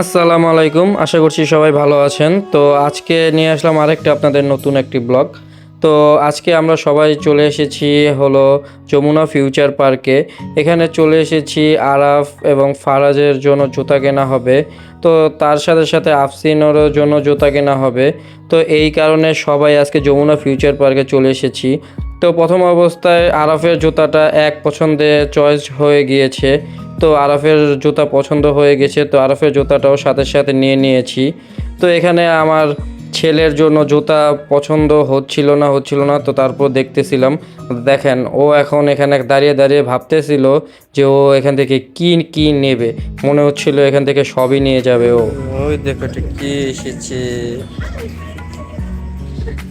আসসালামু আলাইকুম, আশা করছি সবাই ভালো আছেন। তো আজকে নিয়ে আসলাম আরেকটা আপনাদের নতুন একটি ব্লগ। তো আজকে আমরা সবাই চলে এসেছি হলো যমুনা ফিউচার পার্কে। এখানে চলে এসেছি আরাফ এবং ফারাজের জন্য জুতা কেনা হবে। তো তার সাথে সাথে আফসিনেরও জন্য জুতা কেনা হবে। তো এই কারণে সবাই আজকে যমুনা ফিউচার পার্কে চলে এসেছি। তো প্রথম অবস্থায় আরাফের জুতাটা এক পছন্দে চয়েস হয়ে গিয়েছে। তো আরাফের জুতা পছন্দ হয়ে গেছে। তো আরাফের জুতাটাও সাথে সাথে নিয়ে নিয়েছি। তো এখানে আমার ছেলের জন্য জুতা পছন্দ হচ্ছিল না হচ্ছিল না তো তারপর দেখতেছিলাম। দেখেন ও এখন এখানে দাঁড়িয়ে দাঁড়িয়ে ভাবতেছিল যে ও এখান থেকে কি কি নেবে। মনে হচ্ছিল এখান থেকে সবই নিয়ে যাবে ও। ওই দেখো এটা কি এসেছে?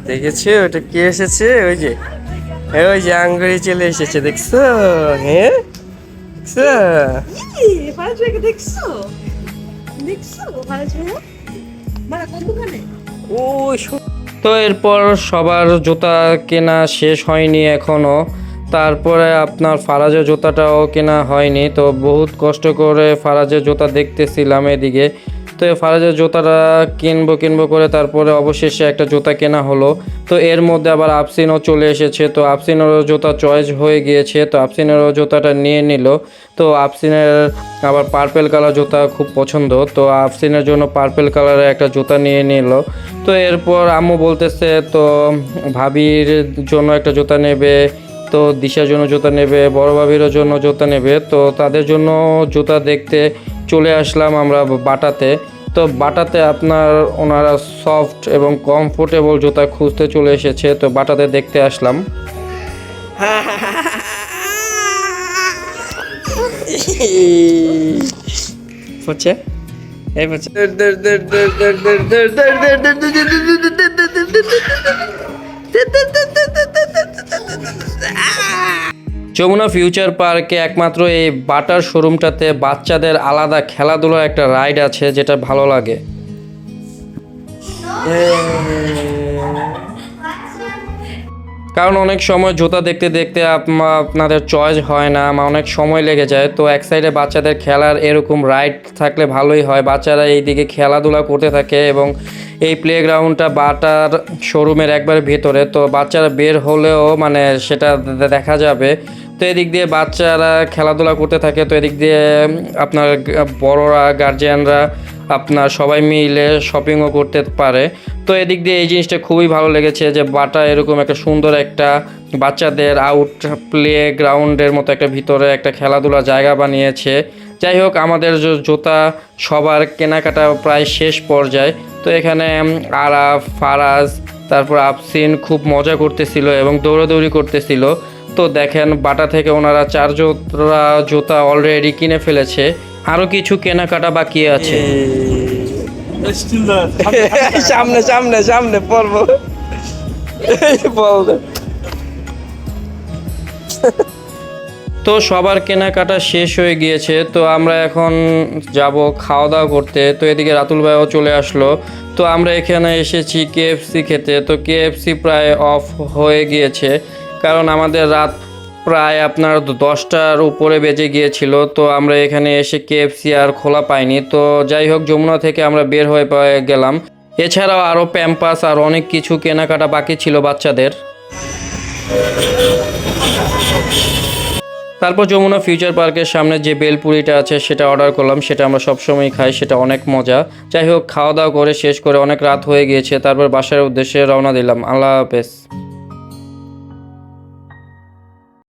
দেখেছ? ওটা কি এসেছে? ওই যে ওই যে আঙ্গুরি চলে এসেছে দেখছ? হ্যাঁ? দেখছ? ভাইকে দেখছ? দেখছ? ওই তো এরপর সবার জুতা কেনা শেষ হয়নি এখনও তারপরে আপনার ফারাজের জুতাটাও কেনা হয়নি, তো বহুত কষ্ট করে ফারাজের জুতা দেখতেছিলাম এদিকে। তো ফারাজের জুতাটা কিনবো কিনবো করে তারপরে অবশেষে একটা জুতা কেনা হলো। তো এর মধ্যে আবার আফসিনও চলে এসেছে। তো আফসিনেরও জুতা চয়েস হয়ে গিয়েছে। তো আফসিনেরও জুতাটা নিয়ে নিল। তো আফসিনের আবার পার্পেল কালার জুতা খুব পছন্দ। তো আফসিনের জন্য পার্পেল কালারের একটা জুতা নিয়ে নিল। তো এরপর আম্মু বলতেছে, তো ভাবির জন্য একটা জুতা নেবে, তো দিশার জন্য জুতা নেবে, বড় ভাবিরও জন্য জুতা নেবে। তো তাদের জন্য জুতা দেখতে চলে আসলাম আমরা বাটাতে তো বাটাতে আপনার ওনারা সফট এবং কমফোর্টেবল জুতা খুঁজতে চলে এসেছে তো বাটাতে দেখতে আসলাম হচ্ছে এই হচ্ছে যমুনা ফিউচার পার্কে একমাত্র এই বাটার শোরুমটাতে বাচ্চাদের আলাদা খেলাধুলার একটা রাইড আছে, যেটা ভালো লাগে। কারণ অনেক সময় জুতা দেখতে দেখতে আপনা- আপনাদের চয়েস হয় না আমার অনেক সময় লেগে যায়। তো এক সাইডে বাচ্চাদের খেলার এরকম রাইড থাকলে ভালোই হয়। বাচ্চারা এইদিকে খেলাধুলা করতে থাকে এবং এই প্লেগ্রাউন্ডটা বাটার শোরুমের একবার ভেতরে। তো বাচ্চারা বের হলেও মানে সেটা দেখা যাবে। তো এদিক দিয়ে বাচ্চারা খেলাধুলা করতে থাকে, তো এদিক দিয়ে আপনার বড়রা গার্জিয়ানরা আপনার সবাই মিলে শপিংও করতে পারে। তো এদিক দিয়ে এই জিনিসটা খুবই ভালো লেগেছে যে বাটা এরকম একটা সুন্দর একটা বাচ্চাদের আউট প্লে গ্রাউন্ডের মতো একটা ভিতরে একটা খেলাধুলা জায়গা বানিয়েছে। যাই হোক, আমাদের জুতা সবার কেনাকাটা প্রায় শেষ পর্যায়ে। তো এখানে আরাফ, ফারাজ, তারপর আফসিন খুব মজা করতেছিল এবং দৌড়াদৌড়ি করতেছিল। তো দেখেন বাটা থেকে ওনারা চার জোড়া জুতা অলরেডি কিনে ফেলেছে। আরও কিছু কেনাকাটা বাকি আছে। সামনে সামনে সামনে। পড়ব তো সবার কেনাকাটা শেষ হয়ে গিয়েছে তো আমরা এখন যাব খাওয়া দাওয়া করতে। তো এদিকে রাতুল ভাইও চলে আসলো। তো আমরা এখানে এসেছি কেএফসি খেতে। তো কেএফসি প্রায় অফ হয়ে গিয়েছে। কারণ আমাদের রাত প্রায় আপনার দশটার উপরে বেজে গিয়েছিল, তো আমরা এখানে এসে কেএফসি আর খোলা পাইনি। তো যাই হোক, যমুনা থেকে আমরা বের হয়ে গেলাম। এছাড়াও আরও প্যাম্পাস আর অনেক কিছু কেনাকাটা বাকি ছিল বাচ্চাদের। তারপর যমুনা ফিউচার পার্কের সামনে যে বেলপুরিটা আছে, সেটা অর্ডার করলাম। সেটা আমরা সবসময় খাই, সেটা অনেক মজা। যাই হোক খাওয়া দাওয়া করে শেষ করে অনেক রাত হয়ে গিয়েছে। তারপর বাসার উদ্দেশ্যে রওনা দিলাম। আল্লাহ হাফেজ।